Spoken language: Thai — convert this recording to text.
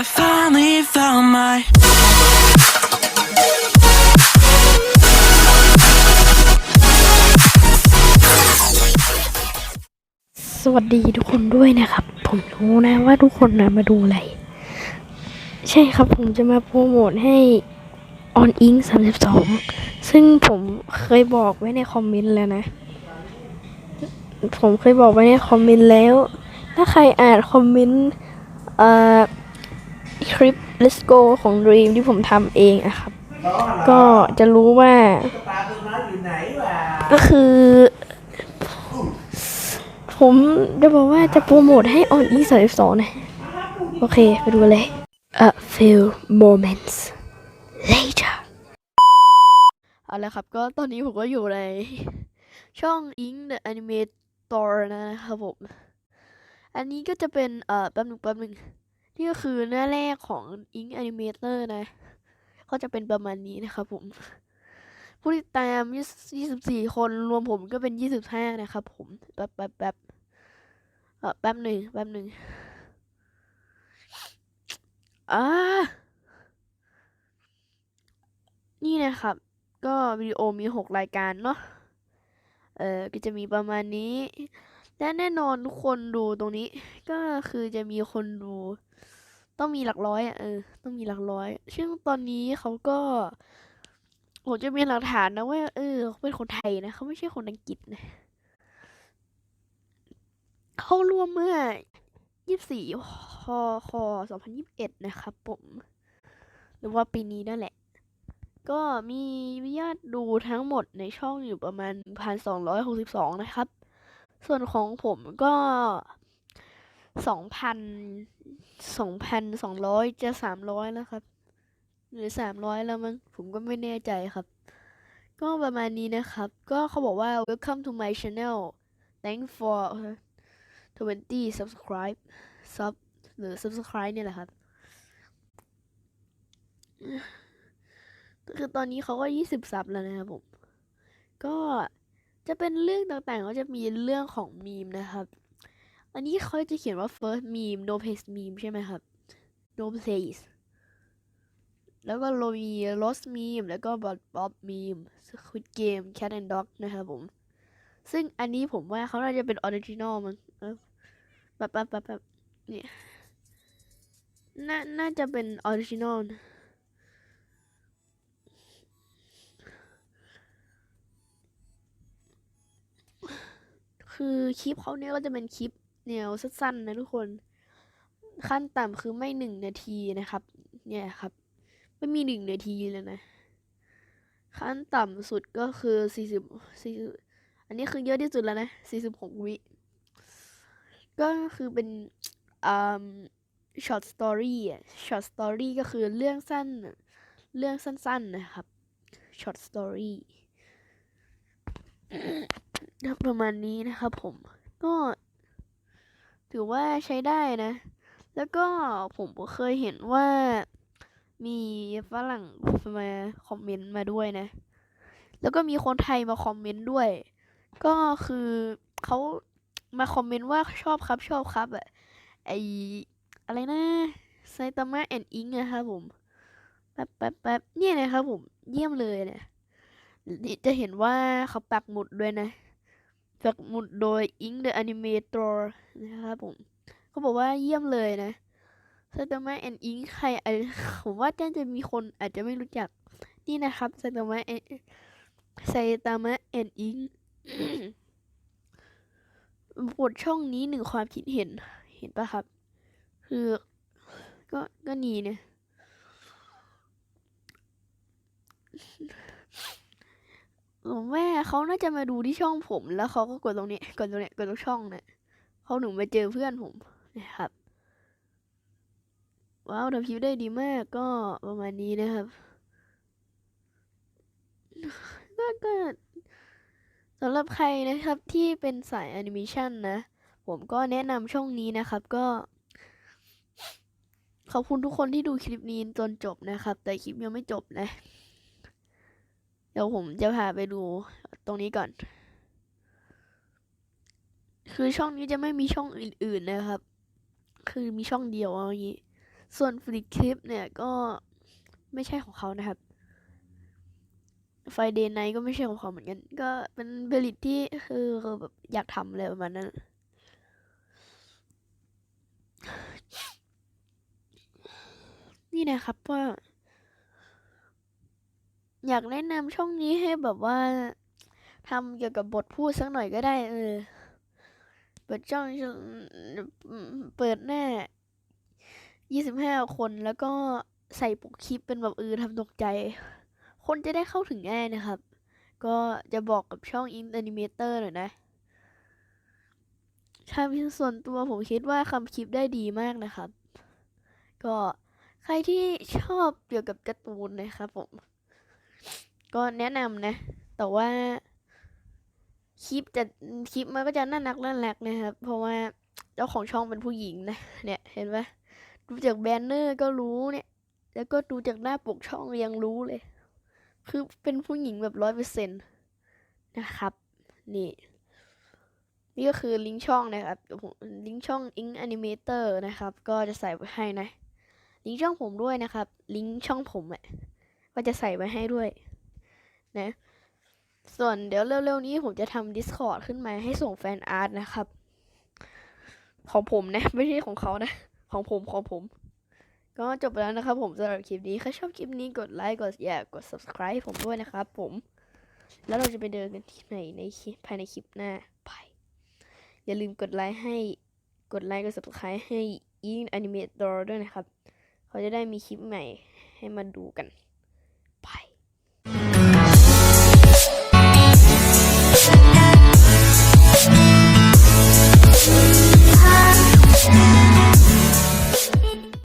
I finally found my สวัสดีทุกคนด้วยนะครับ ผมรู้นะว่าทุกคนนะมาดูอะไร ใช่ครับผมจะมาโปรโมทให้ On Ink 32ซึ่งผมเคยบอกไว้ในคอมเมนต์แล้วนะ ผมเคยบอกไว้ในคอมเมนต์แล้ว ถ้าใครอ่านคอมเมนต์เอ่อ คลิป Let's Go ของ Dream ที่ผมทำเองอะครับ ก็จะรู้ว่าปลาตัวน้อยอยู่ไหนวะก็คือ ผมจะบอกว่าจะโปรโมทให้ on e 3 2นะ โอเค ไปดูเลย A few moments later เอาละครับ ก็ตอนนี้ผมก็อยู่ใน ช่อง Ink the Animator นะครับผม อันนี้ก็จะเป็น เอ่อ แป๊บหนึ่งแป๊บหนึ่ง นี่ก็คือหน้าแรกของ Ink Animator นะ ก็จะเป็นประมาณนี้นะครับผม ผู้ติดตาม 24 คนรวมผมก็เป็น 25 นะครับผม แป๊บแป๊บแป๊บแป๊บหนึ่งแป๊บหนึ่งอ่านี่นะครับ ก็วิดีโอมี 6 รายการเนาะ เออก็จะมีประมาณนี้ และแน่นอนทุกคนดูตรงนี้ก็คือจะมีคนดู ต้องมีหลักร้อยอะเออ ต้องมีหลักร้อย ซึ่งตอนนี้เขาก็ผมจะมีหลักฐานนะว่า เออเขาเป็นคนไทยนะเขาไม่ใช่คนอังกฤษนะเขาร่วมเมื่อ24คค2021นยี่สิบเอ็ดนะครับผม หรือว่าปีนี้นั่นแหละ ก็มียอดดูทั้งหมดในช่องอยู่ประมาณ1,262นะครับ ส่วนของผมก็ 2,000 2,200จะ300แล้วครับ หรือ300แล้วมั้งผมก็ไม่แน่ใจครับ ก็ประมาณนี้นะครับ ก็เขาบอกว่า welcome to my channel thanks for 20 subscribe sub หรือ subscribe เนี่ยแหละครับ คือตอนนี้เขาก็20ซับแล้วนะครับผม ก็จะเป็นเรื่องต่างๆ ก็จะมีเรื่องของมีมนะครับ อันนี้เขาจะเขียนว่า first meme no place meme ใช่ไหมครับ no place แล้วก็โรมี Lost Meme แล้วก็ Bot Bob Meme Squid Game Cat and Dog นะครับผม ซึ่งอันนี้ผมว่าเขาน่าจะเป็นออริจินอลมั้งแบบแบบแบบแบบเนี่ยน่าน่าจะเป็นออริจินอลคือคลิปเขาเนี่ยก็จะเป็นคลิป แนวสั้นๆนะทุกคน ขั้นต่ำคือไม่หนึ่งนาทีนะครับ เนี่ยครับ ไม่มีหนึ่งนาทีเลยนะ ขั้นต่ำสุดก็คือสี่สิบสี่อันนี้คือเยอะที่สุดแล้วนะสี่สิบหกวิ ก็คือเป็นอ่าช็อตสตอรี่อะช็อตสตอรี่ก็คือเรื่องสั้น เรื่องสั้นๆนะครับช็อตสตอรี่ประมาณนี้นะครับผม ก็ ถือว่าใช้ได้นะ แล้วก็ผมก็เคยเห็นว่ามีฝรั่งมาคอมเมนต์มาด้วยนะ แล้วก็มีคนไทยมาคอมเมนต์ด้วย ก็คือเขามาคอมเมนต์ว่าชอบครับชอบครับอะไออะไรนะไซตามะแอนอิงนะครับผมแป๊บแป๊บแป๊บเนี่ยนะครับผมเยี่ยมเลยเนี่ยจะเห็นว่าเขาปักหมุดด้วยนะ ปักหมุดโดย Ink the Animator นะครับผมเขาบอกว่าเยี่ยมเลยนะไซตามะแอนอิงใครผมว่าน่าจะมีคนอาจจะไม่รู้จัก นี่นะครับไซตามะแอนไซตามะแอนอิงบทช่องนี้หนึ่งความคิดเห็น เห็นปะครับ คือ ก็ ก็นีเนี่ย ผมว่าเขาน่าจะมาดูที่ช่องผมแล้วเขาก็กดตรงนี้กดตรงนี้กดตรงช่องเนี่ยเขาหนูมาเจอเพื่อนผมนะครับว้าวทำคลิปได้ดีมากก็ประมาณนี้นะครับก็ก็สำหรับใครนะครับที่เป็นสายแอนิเมชันนะ ผมก็แนะนำช่องนี้นะครับก็ ขอบคุณทุกคนที่ดูคลิปนี้จนจบนะครับ แต่คลิปยังไม่จบนะ เดี๋ยวผมจะพาไปดูตรงนี้ก่อน คือช่องนี้จะไม่มีช่องอื่น ๆนะครับ คือมีช่องเดียวเอาอย่างนี้ ส่วนฟลิกคลิปเนี่ยก็ไม่ใช่ของเขานะครับ ไฟเดย์ไนก็ไม่ใช่ของเขาเหมือนกัน ก็เป็นเบลิตที่คือแบบอยากทำอะไรประมาณนั้นนี่นะครับว่า อยากแนะนำช่องนี้ให้แบบว่าทำเกี่ยวกับบทพูดสักหน่อยก็ได้ เออ เปิดช่องเปิดหน้ายี่สิบห้าคนแล้วก็ใส่ปกคลิปเป็นแบบเออทำตกใจ คนจะได้เข้าถึงง่ายนะครับ ก็จะบอกกับช่องอินแอนิเมเตอร์หน่อยนะถ้าเป็นส่วนตัวผมคิดว่าคำคลิปได้ดีมากนะครับ ก็ใครที่ชอบเกี่ยวกับการ์ตูนนะครับผม ก็แนะนำนะ แต่ว่าคลิปจะคลิปมันก็จะน่ารักน่ารักนะครับ เพราะว่าเจ้าของช่องเป็นผู้หญิงนะ เนี่ยเห็นไหมดูจากแบนเนอร์ก็รู้เนี่ย แล้วก็ดูจากหน้าปกช่องยังรู้เลย คือเป็นผู้หญิงแบบร้อยเปอร์เซ็นต์นะครับ นี่ นี่ก็คือลิงก์ช่องนะครับลิงก์ช่องอิงแอนิเมเตอร์นะครับ ก็จะใส่ไว้ให้นะ ลิงก์ช่องผมด้วยนะครับ ลิงก์ช่องผมอะก็จะใส่ไว้ให้ด้วย นะ ส่วนเดี๋ยวเร็วๆนี้ผมจะทำ Discord ขึ้นมาให้ส่งแฟนอาร์ตนะครับ ของผมนะ ไม่ใช่ของเขานะ ของผมของผม ก็จบไปแล้วนะครับผมสำหรับคลิปนี้ ใครชอบคลิปนี้กดไลค์กดแชร์กด subscribe ผมด้วยนะครับผม แล้วเราจะไปเดินกันที่ไหนในคลิปภายในคลิปหน้าไปอย่าลืมกดไลค์ให้กดไลค์กด subscribe ให้ In Animator ด้วยนะครับ เขาจะได้มีคลิปใหม่ให้มาดูกัน I